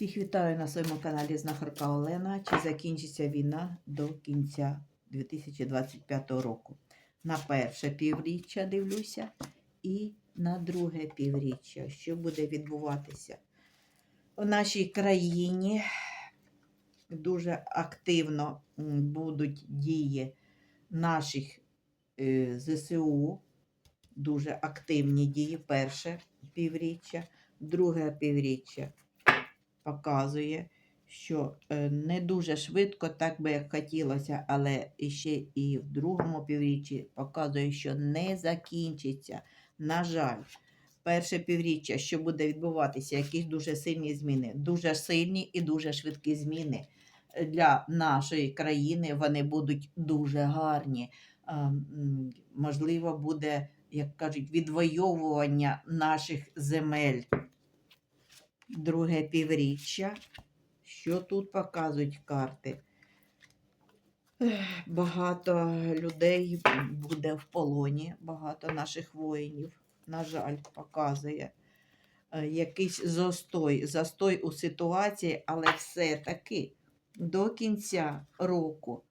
Всіх вітаю на своєму каналі Знахарка Олена. Чи закінчиться війна до кінця 2025 року? На перше півріччя дивлюся і на друге півріччя, що буде відбуватися в нашій країні. Дуже активно будуть дії наших е, ЗСУ, дуже активні дії перше півріччя, друге півріччя показує, що е, не дуже швидко, так би як хотілося, але ще і в другому півріччі показує, що не закінчиться. На жаль, перше півріччя, що буде відбуватися, якісь дуже сильні зміни, дуже сильні і дуже швидкі зміни для нашої країни. Вони будуть дуже гарні. Можливо, буде, як кажуть, відвоювання наших земель друге півріччя. Що тут показують карти? Багато людей буде в полоні, багато наших воїнів, на жаль, показує е, якийсь застой, застой у ситуації, але все-таки до кінця року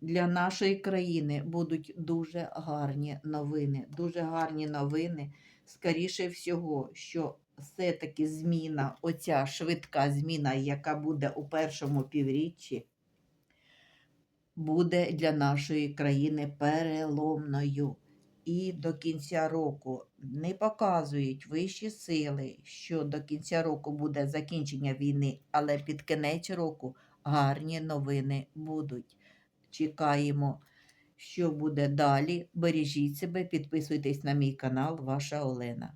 для нашої країни будуть дуже гарні новини. Дуже гарні новини. Скоріше всього, що все-таки зміна, оця швидка зміна, яка буде у першому півріччі, буде для нашої країни переломною. І до кінця року не показують вищі сили, що до кінця року буде закінчення війни, але під кінець року гарні новини будуть. Чекаємо, що буде далі. Бережіть себе, підписуйтесь на мій канал, ваша Олена.